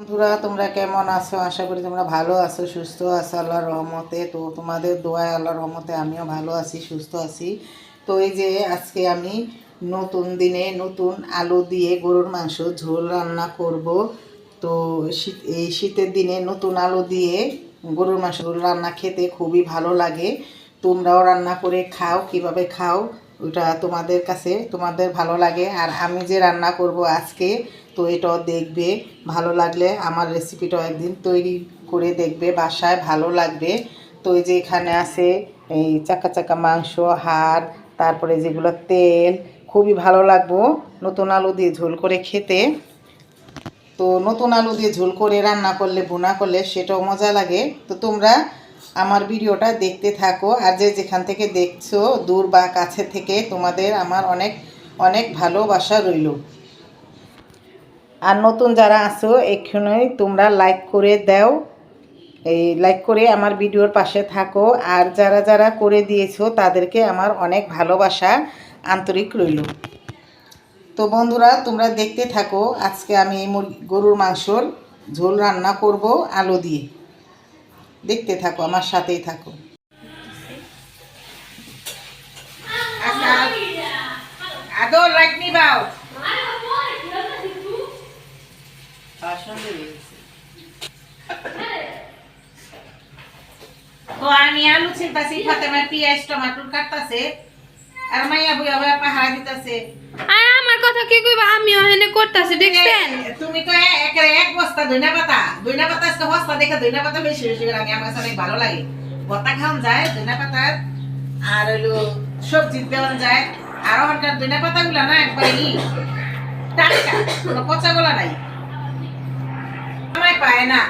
বন্ধুরা, তোমরা কেমন আছো? আশা করি তোমরা ভালো আছো, সুস্থ আছো, আল্লাহর রহমতে। তো তোমাদের দোয়া আল্লাহর রহমতে আমিও ভালো আছি, সুস্থ আছি। তো এই যে আজকে আমি নতুন দিনে নতুন আলু দিয়ে গরুর মাংস ঝোল রান্না করব। তো শীত, এই শীতের দিনে নতুন আলু দিয়ে গরুর মাংস রান্না খেতে খুবই ভালো লাগে। তোমরাও রান্না করে খাও, কীভাবে খাও? ওটা তোমাদের কাছে, তোমাদের ভালো লাগে। আর আমি যে রান্না করব আজকে, তো এটাও দেখবে, ভালো লাগলে আমার রেসিপিটাও একদিন তৈরি করে দেখবে, বাসায় ভালো লাগবে। তো এই যে এখানে আছে এই চাকা চাকা মাংস, হাড়, তারপরে যেগুলো তেল, খুবই ভালো লাগবো নতুন আলু দিয়ে ঝোল করে খেতে। তো নতুন আলু দিয়ে ঝোল করে রান্না করলে বোনা করলে সেটাও মজা লাগে। তো তোমরা আমার ভিডিওটা দেখতে থাকো আর যে যেখান থেকে দেখছ, দূর বা কাছে থেকে তোমাদের আমার অনেক অনেক ভালোবাসা রইল। আর নতুন যারা আছো, এক্ষুনি তোমরা লাইক করে দাও। এই লাইক করে আমার ভিডিওর পাশে থাকো। আর যারা যারা করে দিয়েছ, তাদেরকে আমার অনেক ভালোবাসা, আন্তরিক রইল। তো বন্ধুরা, তোমরা দেখতে থাকো, আজকে আমি এই গরুর মাংসর ঝোল রান্না করব আলু দিয়ে। দেখতে থাকো, আমার সাথেই থাকো। আদৌ লাইট নিবাও তো আমি আলু ছিলতাছি ফাতেমা পেঁয়াজ, টমাটোর কাটতাছে, আর মাইয়া বুয়া বুয়া পাহাড় দিতাছে। কথা কি কইবা? আমিও এখানে করতেছি দেখছেন? তুমি তো একেবারে এক বস্তা ধইনা পাতা। ধইনা পাতা আজকে বস্তা দেখে ধইনা পাতা বেশি বেশি করে আনি আমার কাছে অনেক ভালো লাগে। ভর্তা খাওয়ান যায় ধইনা পাতার আর হলো সবজি দেওয়ান যায়। আর ওখানকার ধইনা পাতা গুলা না একবার ই টাটকা কোনো পচা গুলা নাই। সময় পায় না।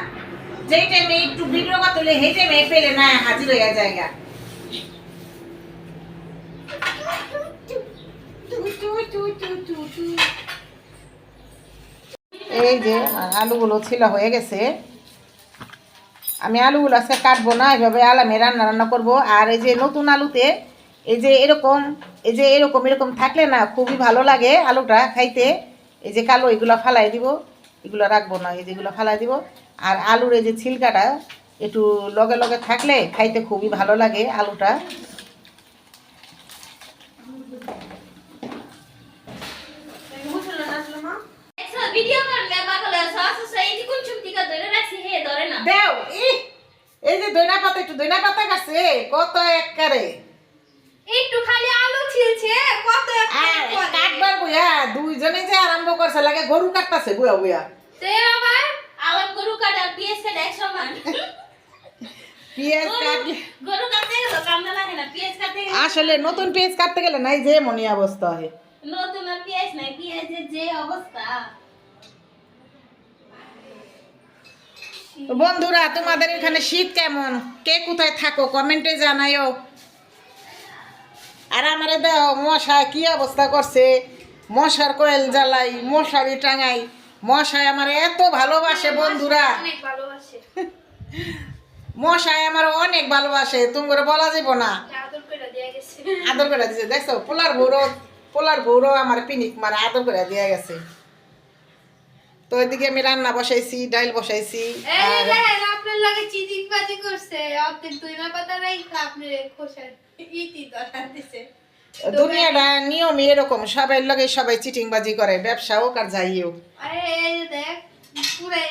যেই টাইমে একটু ভিডিও করতে সেই টাইমে ফেলে না হাজির হইয়া জায়গা এই যে, আলুগুলো ছিলা হয়ে গেছে। আমি আলুগুলো আজকে কাটবো না, এভাবে আলামে রান্না রান্না করব। আর এই যে নতুন আলুতে, এই যে এরকম, এই যে এরকম এরকম থাকলে না খুবই ভালো লাগে আলুটা খাইতে। এই যে কালো, এগুলো ফালাই দিব। এগুলো রাখব না, এই যেগুলো ফালাই দিব। আর আলুর এই যে ছিলকাটা একটু লগে লগে থাকলে খাইতে খুবই ভালো লাগে আলুটা। ভিডিও করলে পাগলে সেই কোন চুমটিকা ধরে রাখছি হে ধরে না দেও ই এই যে দইনা পাতা একটু দইনা পাতা গাছে কত এককারে। একটু খালি আলু ছিলছে কত কাটবার বুয়া দুইজনে যে আরম্ভ করছে লাগে গরু কাটতাছে বুয়া বুয়া তে আবার আলাম গরু কাটা পিএস কাটা এক সমান। কাটলে গরু কাটতে গেল কামনা লাগে না পিএস কাটতে গেলে আসলে নতুন পেঁয়াজ কাটতে গেলে নাই যে মনি অবস্থা হয়। নতুন আর পিএস নাই পিএসের যে অবস্থা। বন্ধুরা, তোমাদের এখানে শীত কেমন? কে কোথায় থাকো? কমেন্টে জানাইও আর আমারে দাও মশা কি অবস্থা করছে? মশার কোয়েল জ্বালাই, মশারি টাঙাই। মশায় আমার এত ভালোবাসে, বন্ধুরা। মশাই আমার অনেক ভালোবাসে তুমি করে বলা যাব না। আদর করে দিয়ে গেছে আদর করে দিছে দেখছ, পোলার বউরও পোলার বউরও আমার পিনিক মারে আদর করে দিয়ে গেছে। তো এদিকে আমি রান্না বসাইছি ডাইল বসাইছি। আপনার লাগে বাজি করছে। অর্ধেক দুইমা পাতা নাই আপনি খোসার ইতি দরকার দিছে। দুনিয়াটা নিয়মই এরকম সবাই লগে সবাই চিটিংবাজি করে ব্যবসা হোক আর যাই হোক।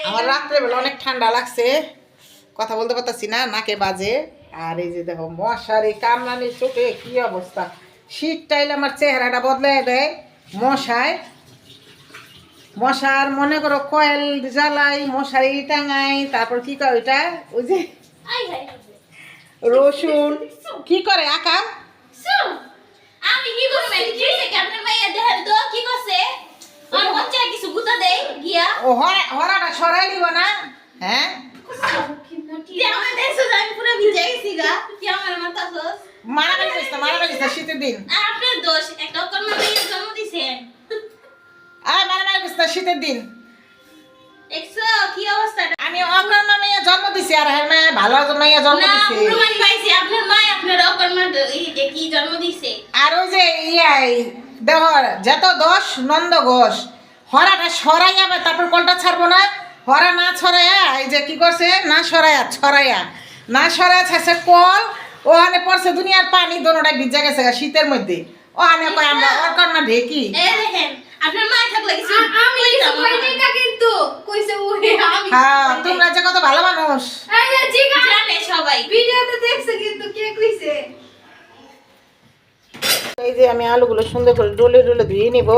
আমার রাত্রেবেলা অনেক ঠান্ডা লাগছে। কথা বলতে পারতাছি না নাকে বাজে। আর এই যে দেখো মশারি কামলানি চোখে কি অবস্থা। শীত টাইলে আমার চেহারাটা বদলে দেয়। মশায় মশার মনে করো কয়েল জ্বালাই মশারি টাঙাই তারপর কি করে ওইটা? ওই যে রসুন। কি করে আঁকা আমি কি করব? কি আপনার মাইয়া দেখেন তো কি করছে? আর বাচ্চা কিছু গুতা দেই গিয়া। ও হরাটা সরাই দিব না? হ্যাঁ? শীতের দিন। আপনার দোষ একটা জন্ম না শীতের দিন। দেখছ কি অবস্থা? আমি অকর্মা মেয়ে জন্ম দিছি আর হ্যাঁ মেয়ে ভালো মেয়ে জন্ম দিছি। প্রমাণ পাইছি আপনার মা আপনার অকর্মা কি জন্ম দিছে। আর ওই যে ইয়াই দেহ যত দোষ নন্দ ঘোষ হরাটা সরাই যাবে তারপর কোনটা ছাড়বো না? হরা না ছড়াইয়া এই যে কি করছে? না সরাইয়া ছড়াইয়া। না সরাইয়া ছাড়ছে কল ওখানে পড়ছে দুনিয়ার পানি দোনোটাই ভিজা গেছে শীতের মধ্যে। ওখানে আমরা ওর ঢেকি। আপনার মায় থাকলে কিছু আমি কিছু কইনি না কিন্তু। কইছে ওরে আমি হ্যাঁ তোমরা যে কত ভালো মানুষ। এই যে জানে সবাই। ভিডিওতে দেখছে কিন্তু কে কইছে। এই যে আমি আলুগুলো সুন্দর করে ডলে ডলে ধুয়ে নিব।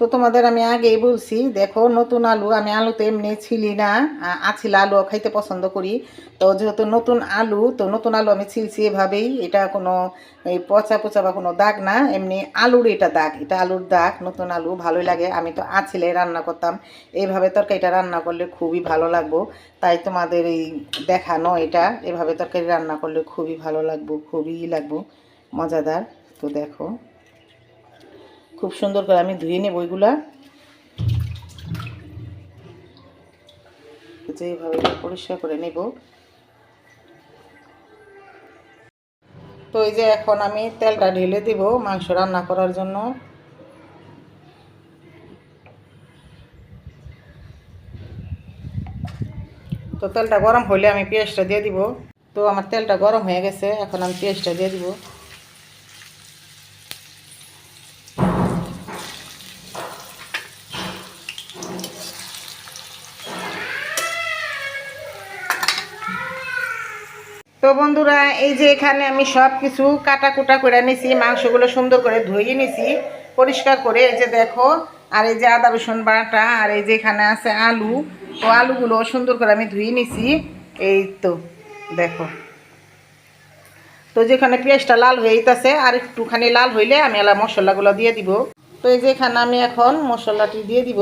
তো তোমাদের আমি আগেই বলছি, দেখো নতুন আলু আমি আলুতে এমনি ছিলি না আছিলা আলু খাইতে পছন্দ করি। তো যেহেতু নতুন আলু, তো নতুন আলু আমি ছিলছি এভাবেই, এটা কোনো এই পচা পচা বা কোনো দাগ না, এমনি আলুর এটা দাগ, এটা আলুর দাগ, নতুন আলু ভালোই লাগে, আমি তো আছিলে রান্না করতাম। এইভাবে তরকারিটা রান্না করলে খুবই ভালো লাগবো, তাই তোমাদের এই দেখানো এটা, এভাবে তরকারি রান্না করলে খুবই ভালো লাগবো, খুবই লাগবো, মজাদার, তো দেখো। খুব সুন্দর করে আমি ধুয়ে নেব ওইগুলা। যেভাবে পরিষ্কার করে নেব। তো এই যে এখন আমি তেলটা ঢেলে দিব মাংস রান্না করার জন্য। তো তেলটা গরম হলে আমি পেঁয়াজটা দিয়ে দিব। তো আমার তেলটা গরম হয়ে গেছে, এখন আমি পেঁয়াজটা দিয়ে দিব। তো বন্ধুরা, এই যে এখানে আমি সব কিছু কাটা কুটা করে নিছি, মাংসগুলো সুন্দর করে ধুয়ে নিছি, পরিষ্কার করে। এই যে দেখো, আর এই যে আদা রসুন বাটা, আর এই যে এখানে আছে আলু, তো আলুগুলো সুন্দর করে আমি ধুয়ে নিছি। এই তো, দেখো। তো যেখানে পেঁয়াজটা লাল হয়ে যেতেছে আর একটুখানি লাল হইলে আমি এলা মশলাগুলো দিয়ে দিব। তো এই যে এখানে আমি এখন মশলাটি দিয়ে দিব।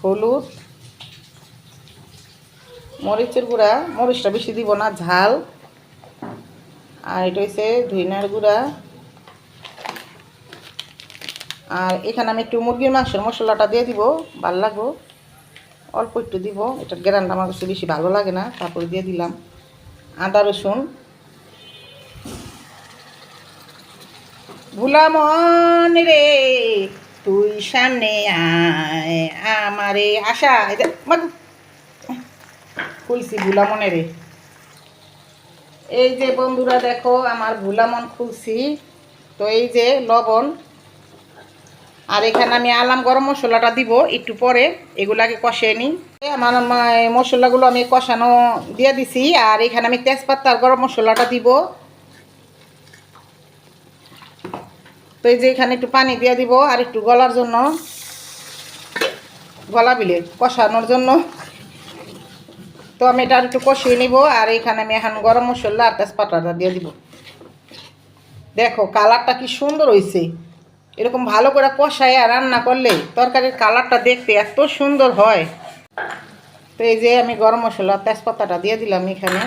হলুদ মরিচের গুঁড়া, মরিচটা বেশি দিব না, ঝাল। আর এটা হচ্ছে ধুইনার গুঁড়া। আর এখানে আমি একটু মুরগির মাংসের মশলাটা দিয়ে দিব, ভালো লাগবো। অল্প একটু দিব এটার গ্যারানটা আমার কাছে বেশি ভালো লাগে না, তারপরে দিয়ে দিলাম। আদা, রসুন। ভুলামন রে, তুই সামনে আয়, আমারে আশা। এটা খুলছি ভুলামনে রে এই যে বন্ধুরা দেখো, আমার ভুলামন খুলছি। তো এই যে লবণ, আর এখানে আমি আলাম গরম মশলাটা দিব একটু পরে, এগুলাকে কষিয়ে নিই। আমার মশলাগুলো আমি কষানো দিয়ে দিছি, আর এখানে আমি তেজপাতা গরম মশলাটা দিব। তো এই যে এখানে একটু পানি দিয়ে দিব, আর একটু গলার জন্য, গলা বিলে, কষানোর জন্য। তো আমি এটা একটু কষিয়ে নিব, আর এখানে আমি এখন গরম মশলা আর তেজপাতাটা দিয়ে দিব। দেখো, কালারটা কি সুন্দর হয়েছে এরকম ভালো করে কষায় আর রান্না করলে তরকারির কালারটা দেখতে এত সুন্দর হয়। তো এই যে আমি গরম মশলা তেজপাতাটা দিয়ে দিলাম এখানে।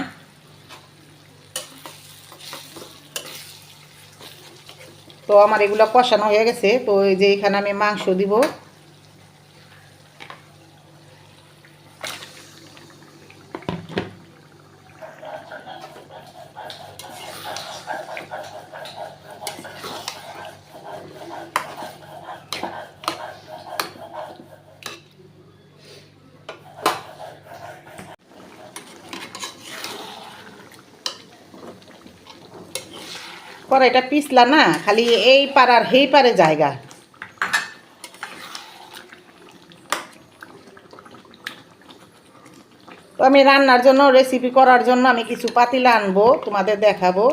তো আমার এগুলো কষানো হয়ে গেছে, তো এই যে এখানে আমি মাংস দিব। এটা পিছলা না, খালি এই পাড়ার হেই পারে জায়গা। তো আমি রান্নার জন্য রেসিপি করার জন্য আমি কিছু পাতিলা আনব, তোমাদের দেখাবো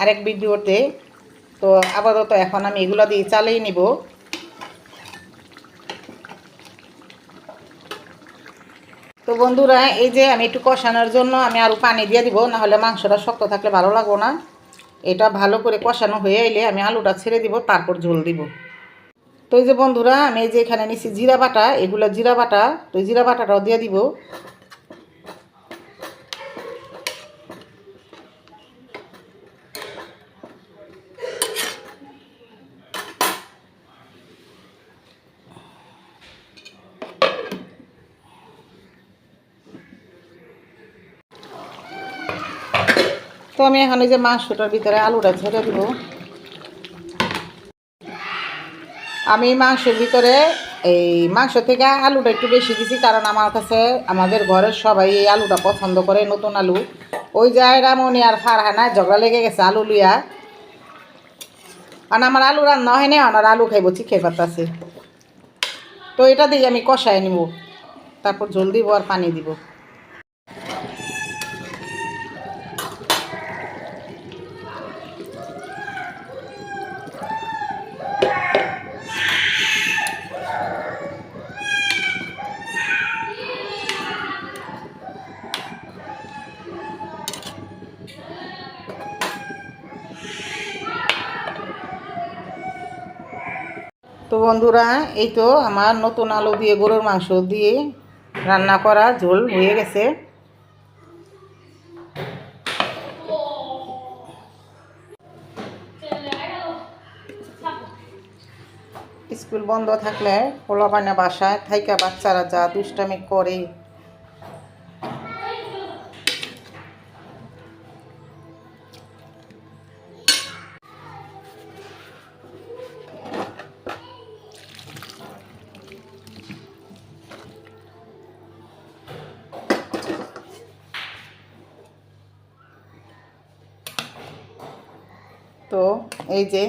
আরেক ভিডিওতে। তো আপাতত এখন আমি এগুলো দিয়ে চালিয়ে নিব। তো বন্ধুরা, এই যে আমি একটু কষানোর জন্য আমি আরও পানি দিয়ে দিব না হলে মাংসটা শক্ত থাকলে ভালো লাগবো না। এটা ভালো করে কষানো হয়ে এলে আমি আলুটা ছেড়ে দিব, তারপর ঝোল দিব। তো এই যে বন্ধুরা, আমি এই যে এখানে নিছি জিরা বাটা, এগুলো জিরা বাটা, তো জিরা বাটাটাও দিয়ে দিব। তো আমি এখন ওই যে মাংসটার ভিতরে আলুটা ছেড়ে দিব। আমি মাংসের ভিতরে এই মাংস থেকে আলুটা একটু বেশি দিছি, কারণ আমার কাছে, আমাদের ঘরের সবাই এই আলুটা পছন্দ করে, নতুন আলু। ওই জায়গা মনি আর ফারহানা ঝগড়া লেগে গেছে আলু লইয়া। আর আমার আলু রান্না হয় না আমার আলু খাইব, চিখে পাতাছে। তো এটা দিয়ে আমি কষায় নিব, তারপর জল দিব আর পানি দিব তো বন্ধুরা, এই তো আমার নতুন আলু দিয়ে গরুর মাংস দিয়ে রান্না করা ঝোল হয়ে গেছে। স্কুল বন্ধ থাকলে পোলাপানা বাসায় থাইকা বাচ্চারা যা দুষ্টামি করে। এই যে,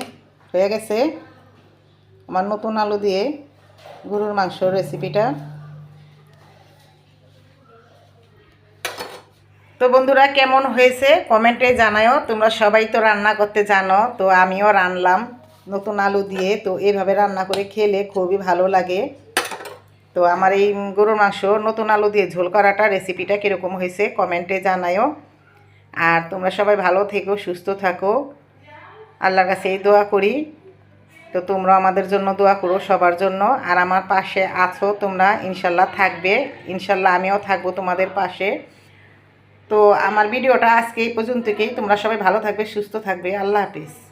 হয়ে গেছে। আমার নতুন আলু দিয়ে গরুর মাংস রেসিপিটা তো বন্ধুরা, কেমন হয়েছে? কমেন্টে জানায়ও তোমরা সবাই তো রান্না করতে জানো, তো আমিও রানলাম নতুন আলু দিয়ে। তো এইভাবে রান্না করে খেলে খুবই ভালো লাগে। তো আমার এই গরুর মাংস, নতুন আলু দিয়ে ঝোল করাটা রেসিপিটা কীরকম হয়েছে, কমেন্টে জানাও আর তোমরা সবাই ভালো থেকো, সুস্থ থাকো। আল্লাহর কাছে এই দোয়া করি। তো তোমরা আমাদের জন্য দোয়া করো সবার জন্য। আর আমার পাশে আছো তোমরা, ইনশাল্লাহ থাকবে। ইনশাল্লাহ আমিও থাকব তোমাদের পাশে। তো আমার ভিডিওটা আজকে এই পর্যন্তকেই। তোমরা সবাই ভালো থাকবে, সুস্থ থাকবে। আল্লাহ হাফিজ।